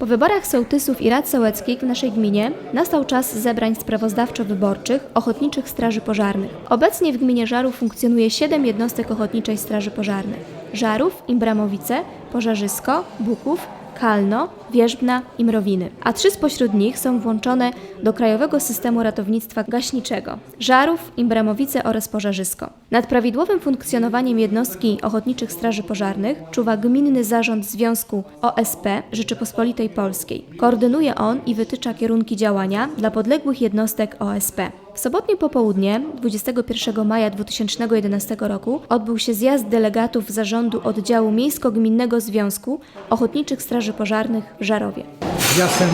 Po wyborach sołtysów i rad sołeckich w naszej gminie nastał czas zebrań sprawozdawczo-wyborczych Ochotniczych Straży Pożarnych. Obecnie w gminie Żarów funkcjonuje 7 jednostek Ochotniczej Straży Pożarnej. Żarów, Imbramowice, Pożarzysko, Buków, Kalno, Wierzbna i Mrowiny, a trzy spośród nich są włączone do Krajowego Systemu Ratownictwa Gaśniczego Żarów, Imbramowice oraz Pożarzysko. Nad prawidłowym funkcjonowaniem jednostki Ochotniczych Straży Pożarnych czuwa Gminny Zarząd Związku OSP Rzeczypospolitej Polskiej. Koordynuje on i wytycza kierunki działania dla podległych jednostek OSP. W sobotnie popołudnie 21 maja 2011 roku odbył się zjazd delegatów zarządu oddziału Miejsko-Gminnego Związku Ochotniczych Straży Pożarnych w Żarowie. Zjazd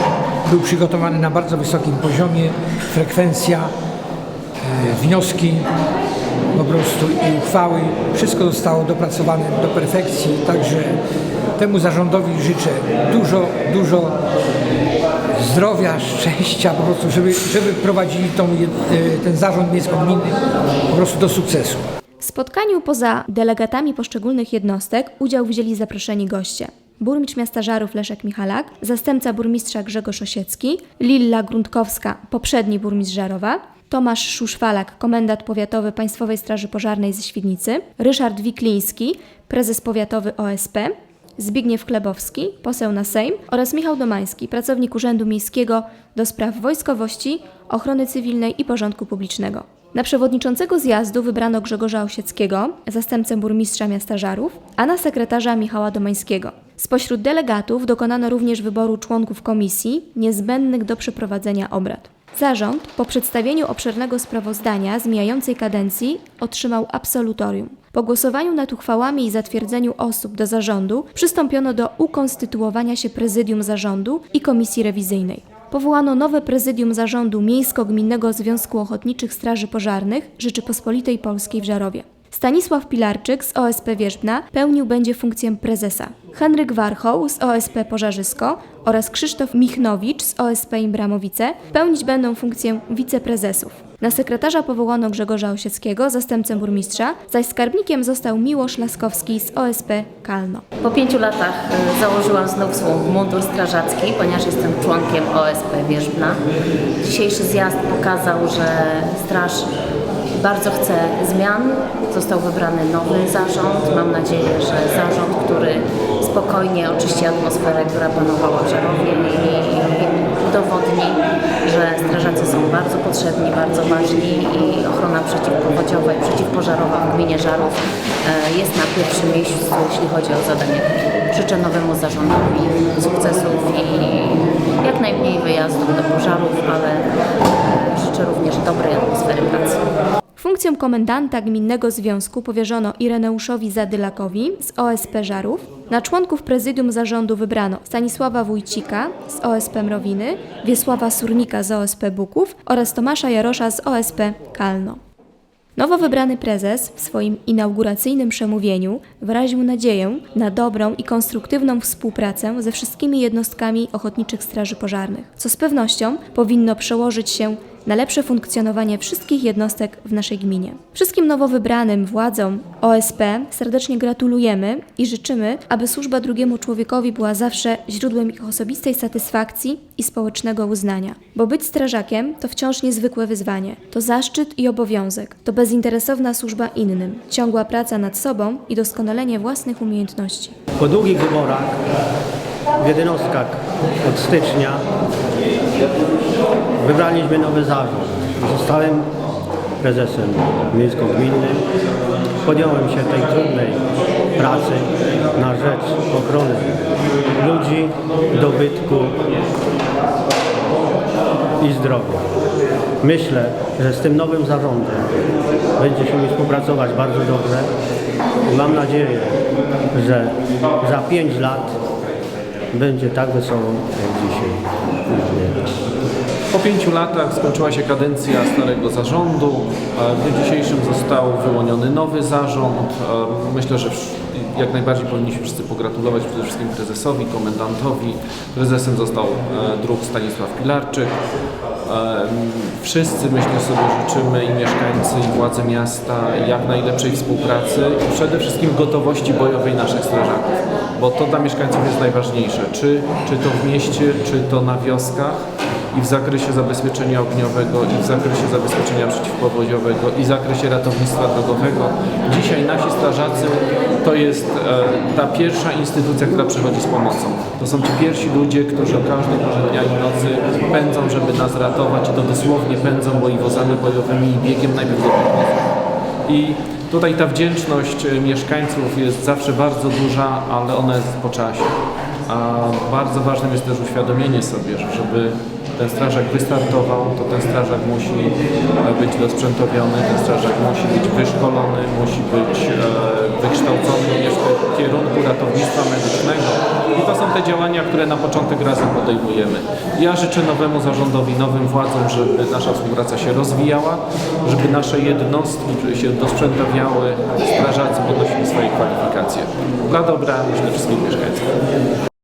był przygotowany na bardzo wysokim poziomie, frekwencja, e, wnioski po prostu i uchwały. Wszystko zostało dopracowane do perfekcji, także temu zarządowi życzę dużo, dużo zdrowia, szczęścia po prostu, żeby, żeby prowadzili tą, e, ten zarząd miejsko-gminny po prostu do sukcesu. W spotkaniu poza delegatami poszczególnych jednostek udział wzięli zaproszeni goście. Burmistrz miasta Żarów Leszek Michalak, zastępca burmistrza Grzegorz Osiecki, Lilla Grundkowska, poprzedni burmistrz Żarowa, Tomasz Szuszwalak, komendant powiatowy Państwowej Straży Pożarnej ze Świdnicy, Ryszard Wikliński, prezes powiatowy OSP, Zbigniew Klebowski, poseł na Sejm oraz Michał Domański, pracownik Urzędu Miejskiego do spraw wojskowości, ochrony cywilnej i porządku publicznego. Na przewodniczącego zjazdu wybrano Grzegorza Osieckiego, zastępcę burmistrza miasta Żarów, a na sekretarza Michała Domańskiego. Spośród delegatów dokonano również wyboru członków komisji niezbędnych do przeprowadzenia obrad. Zarząd po przedstawieniu obszernego sprawozdania z mijającej kadencji otrzymał absolutorium. Po głosowaniu nad uchwałami i zatwierdzeniu osób do zarządu przystąpiono do ukonstytuowania się prezydium zarządu i komisji rewizyjnej. Powołano nowe prezydium zarządu Miejsko-Gminnego Związku Ochotniczych Straży Pożarnych Rzeczypospolitej Polskiej w Żarowie. Stanisław Pilarczyk z OSP Wierzbna pełnił będzie funkcję prezesa. Henryk Warchoł z OSP Pożarzysko oraz Krzysztof Michnowicz z OSP Imbramowice pełnić będą funkcję wiceprezesów. Na sekretarza powołano Grzegorza Osieckiego, zastępcę burmistrza, zaś skarbnikiem został Miłosz Laskowski z OSP Kalno. Po pięciu latach y, założyłam znów swój mundur strażacki, ponieważ jestem członkiem OSP Wierzbna. Dzisiejszy zjazd pokazał, że straż bardzo chce zmian. Został wybrany nowy zarząd. Mam nadzieję, że zarząd, który spokojnie oczyści atmosferę, która panowała w Żarowie i udowodni, że strażacy są bardzo potrzebni, bardzo ważni i ochrona przeciwpowodziowa i przeciwpożarowa w gminie Żarów e, jest na pierwszym miejscu, jeśli chodzi o zadania. Życzę nowemu zarządowi sukcesów i jak najmniej wyjazdów do pożarów, ale e, życzę również dobrej atmosfery pracy. Funkcję komendanta Gminnego Związku powierzono Ireneuszowi Zadylakowi z OSP Żarów. Na członków prezydium zarządu wybrano Stanisława Wójcika z OSP Mrowiny, Wiesława Surnika z OSP Buków oraz Tomasza Jarosza z OSP Kalno. Nowo wybrany prezes w swoim inauguracyjnym przemówieniu wyraził nadzieję na dobrą i konstruktywną współpracę ze wszystkimi jednostkami Ochotniczych Straży Pożarnych, co z pewnością powinno przełożyć się na lepsze funkcjonowanie wszystkich jednostek w naszej gminie. Wszystkim nowo wybranym władzom OSP serdecznie gratulujemy i życzymy, aby służba drugiemu człowiekowi była zawsze źródłem ich osobistej satysfakcji i społecznego uznania. Bo być strażakiem to wciąż niezwykłe wyzwanie. To zaszczyt i obowiązek. To bezinteresowna służba innym, ciągła praca nad sobą i doskonalenie własnych umiejętności. Po długich wyborach w jednostkach od stycznia wybraliśmy nowy zarząd. Zostałem prezesem miejsko-gminnym. Podjąłem się tej trudnej pracy na rzecz ochrony ludzi, dobytku i zdrowia. Myślę, że z tym nowym zarządem będzie się mi współpracować bardzo dobrze mam nadzieję, że za 5 lat będzie tak wesoło jak dzisiaj. Po pięciu latach skończyła się kadencja starego zarządu. E, W dniu dzisiejszym został wyłoniony nowy zarząd. E, Myślę, że jak najbardziej powinniśmy wszyscy pogratulować przede wszystkim prezesowi, komendantowi. Prezesem został e, druk Stanisław Pilarczyk. Wszyscy myślę sobie życzymy i mieszkańcy i władze miasta jak najlepszej współpracy i przede wszystkim gotowości bojowej naszych strażaków, bo to dla mieszkańców jest najważniejsze, czy, czy to w mieście, czy to na wioskach i w zakresie zabezpieczenia ogniowego, i w zakresie zabezpieczenia przeciwpowodziowego, i w zakresie ratownictwa drogowego. Dzisiaj nasi strażacy to jest e, ta pierwsza instytucja, która przychodzi z pomocą. To są ci pierwsi ludzie, którzy o każdej porze dnia i nocy pędzą, żeby nas ratować i to dosłownie pędzą, bo i wozami bojowymi i biegiem wozów. I tutaj ta wdzięczność e, mieszkańców jest zawsze bardzo duża, ale ona jest po czasie. A bardzo ważnym jest też uświadomienie sobie, że żeby ten strażak wystartował, to ten strażak musi e, być dosprzętowiony, ten strażak musi być wyszkolony, musi być e, wykształcony również w kierunku ratownictwa medycznego. I to są te działania, które na początek razem podejmujemy. Ja życzę nowemu zarządowi, nowym władzom, żeby nasza współpraca się rozwijała, żeby nasze jednostki się dosprzętowiały, strażacy podnosili swoje kwalifikacje. Dla dobra przede wszystkim mieszkańców.